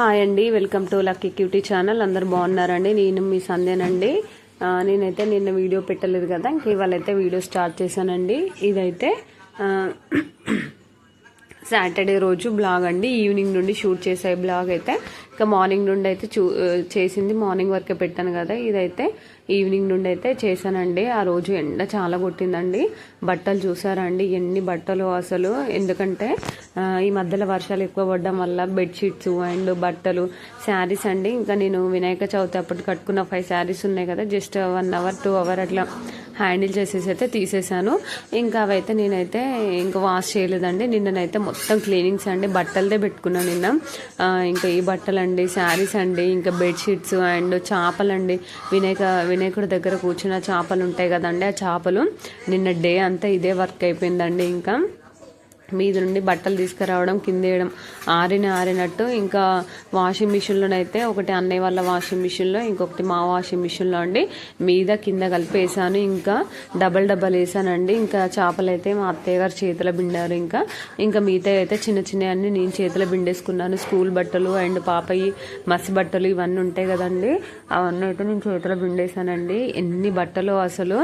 Hi అండి welcome to lucky cutie channel. అందరు బాగున్నారండి? నేను మీ సంధ్యనండి. నేనైతే నిన్న వీడియో పెట్టలేదు కదా ఇంక ఇవాళ అయితే వీడియో స్టార్ట్ చేశానండి. ఇదైతే సాటర్డే రోజు బ్లాగ్ అండి. ఈవినింగ్ నుండి షూట్ చేసే బ్లాగ్ అయితే. ఇంకా మార్నింగ్ నుండి అయితే చూ చేసింది మార్నింగ్ వరకే పెట్టాను కదా ఇదైతే ఈవినింగ్ నుండి అయితే చేశానండి. ఆ రోజు ఎండ చాలా కొట్టిందండి. బట్టలు చూసారా అండి ఎన్ని బట్టలు అసలు? ఎందుకంటే ఈ మధ్యలో వర్షాలు ఎక్కువ పడడం వల్ల బెడ్షీట్స్ అండ్ బట్టలు శారీస్ అండి. ఇంకా నేను వినాయక చవితి అప్పుడు కట్టుకున్న ఫైవ్ శారీస్ ఉన్నాయి కదా just one hour two hour అట్లా హ్యాండిల్ చేసేసి అయితే తీసేసాను ఇంకా అవైతే నేనైతే ఇంకా వాష్ చేయలేదండి. నిన్ననైతే మొత్తం క్లీనింగ్స్ అండి. బట్టలదే పెట్టుకున్నాను నిన్న. ఇంకా ఈ బట్టలు అండి శారీస్ అండి ఇంకా బెడ్షీట్స్ అండ్ చేపలండి. వినాయక వినాయకుడి దగ్గర కూర్చున్న చేపలు ఉంటాయి కదండి ఆ చేపలు నిన్న డే అంతా ఇదే వర్క్ అయిపోయిందండి ఇంకా. మీద నుండి బట్టలు తీసుకురావడం కింద వేయడం ఆరిన ఆరినట్టు ఇంకా వాషింగ్ మిషన్లోనైతే ఒకటి అన్నయ్య వాళ్ళ వాషింగ్ మిషన్లో ఇంకొకటి మా వాషింగ్ మిషన్లో అండి. మీద కింద కలిపి వేసాను ఇంకా డబల్ డబల్ వేసానండి ఇంకా చేపలు అయితే మా అత్తయ్య గారు చేతిలో బిండారు ఇంకా. ఇంకా మిగతా అయితే చిన్న చిన్న అన్ని నేను చేతిలో బిండేసుకున్నాను స్కూల్ బట్టలు అండ్ పాపయ్యి మసి బట్టలు ఇవన్నీ ఉంటాయి కదండి. అవన్నీ అయితే నేను చేతిలో బిండేసానండి ఎన్ని బట్టలు అసలు.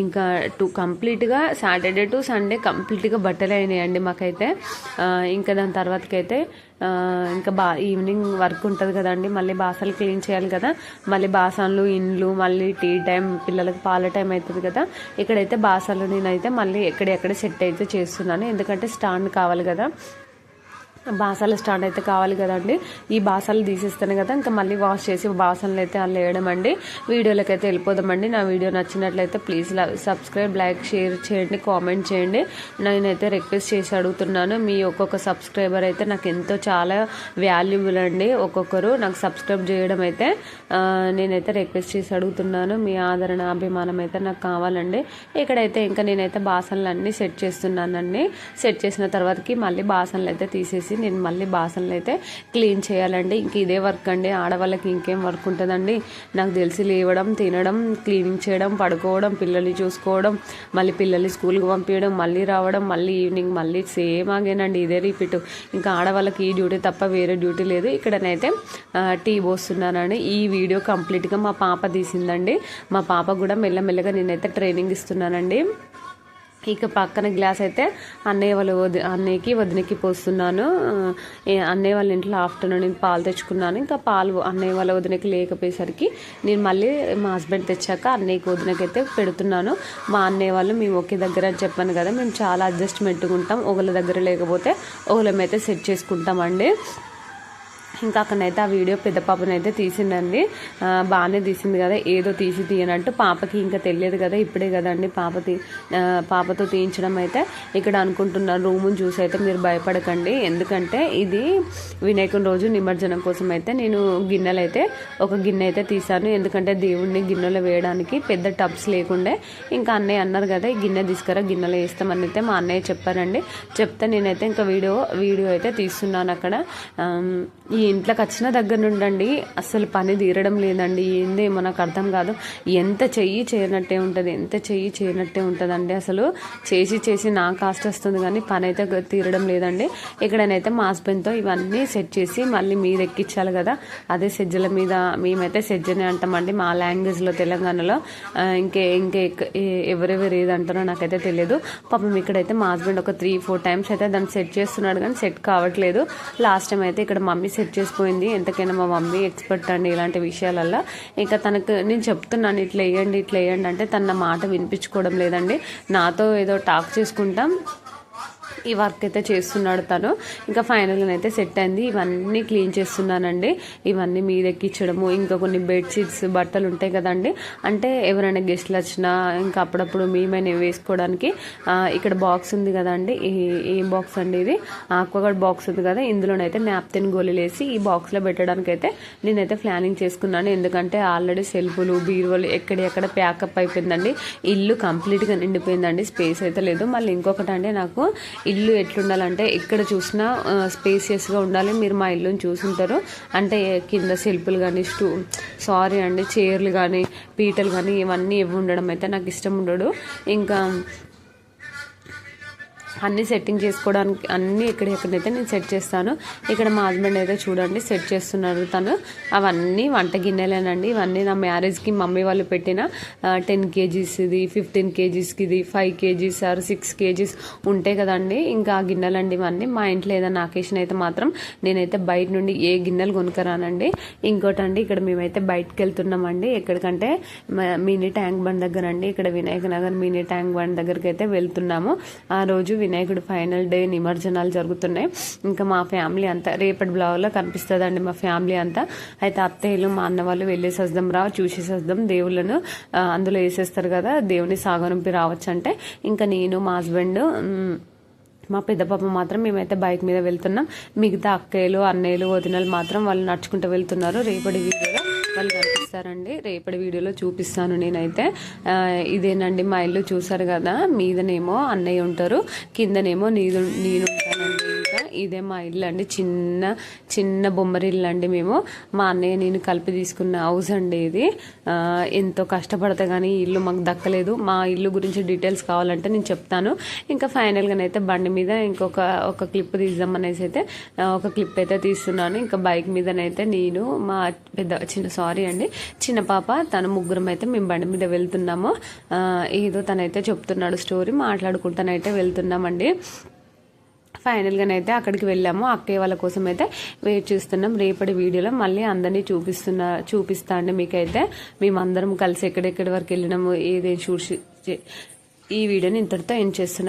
ఇంకా టూ కంప్లీట్గా సాటర్డే టు సండే కంప్లీట్గా బట్టలు అయినాయండి మాకైతే ఇంకా దాని తర్వాతకైతే ఇంకా బా ఈవినింగ్ వర్క్ ఉంటుంది కదండి మళ్ళీ బాసలు క్లీన్ చేయాలి కదా మళ్ళీ బాసన్లు ఇండ్లు మళ్ళీ టీ టైం పిల్లలకు పాల టైం అవుతుంది కదా ఇక్కడైతే బాసలు నేనైతే మళ్ళీ ఎక్కడెక్కడ సెట్ అయితే చేస్తున్నాను ఎందుకంటే స్టాండ్ కావాలి కదా బాసాలు స్టార్ట్ అయితే కావాలి కదండి. ఈ బాసాలు తీసేస్తాను కదా ఇంకా మళ్ళీ వాష్ చేసి బాసనలు అయితే అలా వేయడం అండి. వీడియోలోకి అయితే వెళ్ళిపోదామండి. నా వీడియో నచ్చినట్లయితే ప్లీజ్ సబ్స్క్రైబ్ లైక్ షేర్ చేయండి కామెంట్ చేయండి. నేనైతే రిక్వెస్ట్ చేసి అడుగుతున్నాను మీ ఒక్కొక్క సబ్స్క్రైబర్ అయితే నాకు ఎంతో చాలా వాల్యుబుల్ అండి. ఒక్కొక్కరు నాకు సబ్స్క్రైబ్ చేయడం అయితే నేనైతే రిక్వెస్ట్ చేసి అడుగుతున్నాను మీ ఆదరణ అభిమానం అయితే నాకు కావాలండి. ఇక్కడైతే ఇంకా నేనైతే బాసనలు అన్నీ సెట్ చేస్తున్నానండి. సెట్ చేసిన తర్వాతకి మళ్ళీ బాసనలు అయితే తీసేసి నేను మళ్ళీ బాసనలు అయితే క్లీన్ చేయాలండి. ఇంక ఇదే వర్క్ అండి. ఆడవాళ్ళకి ఇంకేం వర్క్ ఉంటుందండి? నాకు తెలిసి లేవడం తినడం క్లీనింగ్ చేయడం పడుకోవడం పిల్లల్ని చూసుకోవడం మళ్ళీ పిల్లల్ని స్కూల్కి పంపించడం మళ్ళీ రావడం మళ్ళీ ఈవినింగ్ మళ్ళీ సేమ్ ఆగేనండి. ఇదే రిపీట్. ఇంకా ఆడవాళ్ళకి ఈ డ్యూటీ తప్ప వేరే డ్యూటీ లేదు. ఇక్కడనైతే టీ పోస్తున్నానండి. ఈ వీడియో కంప్లీట్గా మా పాప తీసిందండి. మా పాప కూడా మెల్లమెల్లగా నేనైతే ట్రైనింగ్ ఇస్తున్నానండి. ఇక పక్కన గ్లాస్ అయితే అన్నయ్య వాళ్ళ వది అన్నయ్యకి వదినకి పోస్తున్నాను. అన్నయ్య వాళ్ళ ఇంట్లో ఆఫ్టర్నూన్ నేను పాలు తెచ్చుకున్నాను. ఇంకా పాలు అన్నయ్య వాళ్ళ వదినకి లేకపోయేసరికి నేను మళ్ళీ మా హస్బెండ్ తెచ్చాక అన్నయ్యకి వదినకి అయితే పెడుతున్నాను. మా అన్నయ్య వాళ్ళు మేము ఒకే దగ్గర అని చెప్పాను కదా మేము చాలా అడ్జస్ట్మెంట్గా ఉంటాం. ఒకళ్ళ దగ్గర లేకపోతే ఒకళ్ళమైతే సెట్ చేసుకుంటామండి. ఇంకా అక్కడనైతే ఆ వీడియో పెద్ద పాపనైతే తీసిందండి బాగానే తీసింది కదా ఏదో తీసి తీయనట్టు పాపకి ఇంకా తెలియదు కదా ఇప్పుడే కదండి పాప తీ పాపతో తీయించడం అయితే. ఇక్కడ అనుకుంటున్నాను రూముని చూసి అయితే మీరు భయపడకండి. ఎందుకంటే ఇది వినాయకుని రోజు నిమజ్జనం కోసం అయితే నేను గిన్నెలు అయితే ఒక గిన్నె అయితే తీసాను ఎందుకంటే దేవుడిని గిన్నెలో వేయడానికి పెద్ద టబ్స్ లేకుండే. ఇంకా అన్నయ్య అన్నారు కదా ఈ గిన్నె తీసుకురా గిన్నెలో వేస్తామని అయితే మా అన్నయ్య చెప్పారండి. చెప్తే నేనైతే ఇంకా వీడియో వీడియో అయితే తీస్తున్నాను అక్కడ. ఈ ఇంట్లోకి వచ్చిన దగ్గర నుండండి అసలు పని తీరడం లేదండి. ఏందేమో నాకు అర్థం కాదు. ఎంత చెయ్యి చేయనట్టే ఉంటుంది ఎంత చెయ్యి చేయనట్టే ఉంటుందండి అసలు. చేసి చేసి నా కాస్ట్ వస్తుంది కానీ పని అయితే తీరడం లేదండి. ఎక్కడనైతే మా హస్బెండ్తో ఇవన్నీ సెట్ చేసి మళ్ళీ మీద ఎక్కించాలి కదా అదే సెజ్జల మీద మేమైతే సెజ్జనే అంటామండి మా లాంగ్వేజ్లో తెలంగాణలో. ఇంకే ఇంకే ఎవరెవరు ఏది అంటారో నాకైతే తెలియదు. పాపం ఇక్కడైతే మా హస్బెండ్ ఒక త్రీ ఫోర్ టైమ్స్ అయితే దాన్ని సెట్ చేస్తున్నాడు కానీ సెట్ కావట్లేదు. లాస్ట్ టైం అయితే ఇక్కడ మమ్మీ సెట్ చేసిపోయింది. ఎంతకైనా మా మమ్మీ ఎక్స్పర్ట్ అండి ఇలాంటి విషయాలల్లో. ఇంకా తనకు నేను చెప్తున్నాను ఇట్లా వేయండి ఇట్లా వేయండి అంటే తన మాట వినిపించుకోవడం లేదండి. నాతో ఏదో టాక్ చేసుకుంటాం. ఈ వర్క్ అయితే చేస్తున్నాడు తను. ఇంకా ఫైనల్గా అయితే సెట్ అయింది. ఇవన్నీ క్లీన్ చేస్తున్నానండి. ఇవన్నీ మీద ఎక్కించడము ఇంకా కొన్ని బెడ్షీట్స్ బట్టలు ఉంటాయి కదండి. అంటే ఎవరైనా గెస్ట్లు వచ్చినా ఇంకా అప్పుడప్పుడు మేమైనా వేసుకోవడానికి ఇక్కడ బాక్స్ ఉంది కదండి. ఈ ఏ బాక్స్ అండి ఇది? ఆక్వాగార్డ్ బాక్స్ ఉంది కదా. ఇందులోనైతే నాప్తిన్ గోళీలు వేసి ఈ బాక్స్లో పెట్టడానికి అయితే నేనైతే ప్లానింగ్ చేసుకున్నాను. ఎందుకంటే ఆల్రెడీ సెల్ఫులు బీరువలు ఎక్కడెక్కడ ప్యాకప్ అయిపోయిందండి. ఇల్లు కంప్లీట్గా నిండిపోయిందండి. స్పేస్ అయితే లేదు. మళ్ళీ ఇంకొకటి అంటే నాకు ఇల్లు ఇల్లు ఎట్లుండాలంటే ఎక్కడ చూసినా స్పేసియస్గా ఉండాలి. మీరు మా ఇల్లుని చూసుంటారు. అంటే కింద శిల్పులు కానీ స్టూ సారీ అండి చైర్లు కానీ పీటలు కానీ ఇవన్నీ ఇవి ఉండడం అయితే నాకు ఇష్టం ఉండడు ఇంకా అన్ని సెట్టింగ్ చేసుకోవడానికి అన్ని ఎక్కడెక్కడైతే నేను సెట్ చేస్తాను ఇక్కడ మా హస్బెండ్ అయితే చూడండి సెట్ చేస్తున్నారు తను. అవన్నీ వంట గిన్నెలేనండి. ఇవన్నీ నా మ్యారేజ్కి మమ్మీ వాళ్ళు పెట్టిన టెన్ కేజీస్ది ఫిఫ్టీన్ కేజీస్కి ఇది five KGs or six KGs ఉంటాయి కదండి. ఇంకా ఆ గిన్నెలండి ఇవన్నీ. మా ఇంట్లో ఏదైనా అకేషన్ అయితే మాత్రం నేనైతే బయట నుండి ఏ గిన్నెలు కొనుక్కరానండి. ఇంకోటండి ఇక్కడ మేమైతే బయటకు వెళ్తున్నామండి. ఎక్కడికంటే మినీ ట్యాంక్ బండ్ దగ్గర అండి ఇక్కడ వినాయక నగర్ మినీ ట్యాంక్ బండ్ దగ్గరికి అయితే వెళ్తున్నాము. ఆ రోజు వినాయకుడు ఫైనల్ డే నిమజ్జనాలు జరుగుతున్నాయి. ఇంకా మా ఫ్యామిలీ అంతా రేపటి బ్లాగ్లో కనిపిస్తుందండి మా ఫ్యామిలీ అంతా. అయితే అత్తయ్యలు మా అన్న వాళ్ళు వెళ్ళేసి వద్దాం రా చూసేసి వద్దాం దేవుళ్ళను అందులో వేసేస్తారు కదా దేవుని సాగనంపి రావచ్చు అంటే ఇంకా నేను మా హస్బెండ్ మా పెద్ద పాప మాత్రం మేమైతే బైక్ మీద వెళ్తున్నాం. మిగతా అక్కయ్యలు అన్నయ్యలు వదినలు మాత్రం వాళ్ళు నడుచుకుంటూ వెళ్తున్నారు. రేపటి వీడియోలో వాళ్ళు కనిపిస్తారండి. రేపటి వీడియోలో చూపిస్తాను నేనైతే. ఇదేనండి మా ఇల్లు చూసారు కదా? మీదనేమో అన్నయ్య ఉంటారు. కిందనేమో నీదు నేను ఉంటానండి. ఇదే మా ఇల్లు అండి. చిన్న చిన్న బొమ్మరిల్లు అండి మేము. మా అన్నయ్య నేను కలిపి తీసుకున్న హౌస్ అండి ఇది. ఎంతో కష్టపడితే కానీ ఇల్లు మాకు దక్కలేదు. మా ఇల్లు గురించి డీటెయిల్స్ కావాలంటే నేను చెప్తాను. ఇంకా ఫైనల్గానైతే బండి మీద ఇంకొక ఒక క్లిప్ తీద్దామనేసి అయితే ఒక క్లిప్ అయితే తీస్తున్నాను. ఇంకా బైక్ మీదనైతే నేను మా పెద్ద చిన్న సారీ అండి. చిన్న పాప తన ముగ్గురం అయితే మేము బండి మీద వెళ్తున్నాము. ఏదో తనైతే చెప్తున్నాడు స్టోరీ మాట్లాడుకుంటానైతే వెళ్తున్నామండి. ఫైనల్గానైతే అక్కడికి వెళ్ళాము. అక్కయ్య వాళ్ళ కోసం అయితే వెయిట్ చేస్తున్నాం. రేపటి వీడియోలో మళ్ళీ అందరినీ చూపిస్తున్నా చూపిస్తా అండి మీకైతే మేమందరం కలిసి ఎక్కడెక్కడి వరకు వెళ్ళినాము ఏదేం చూసి ఈ వీడియోని ఇంతటితో ఎండ్ చేస్తున్నాం.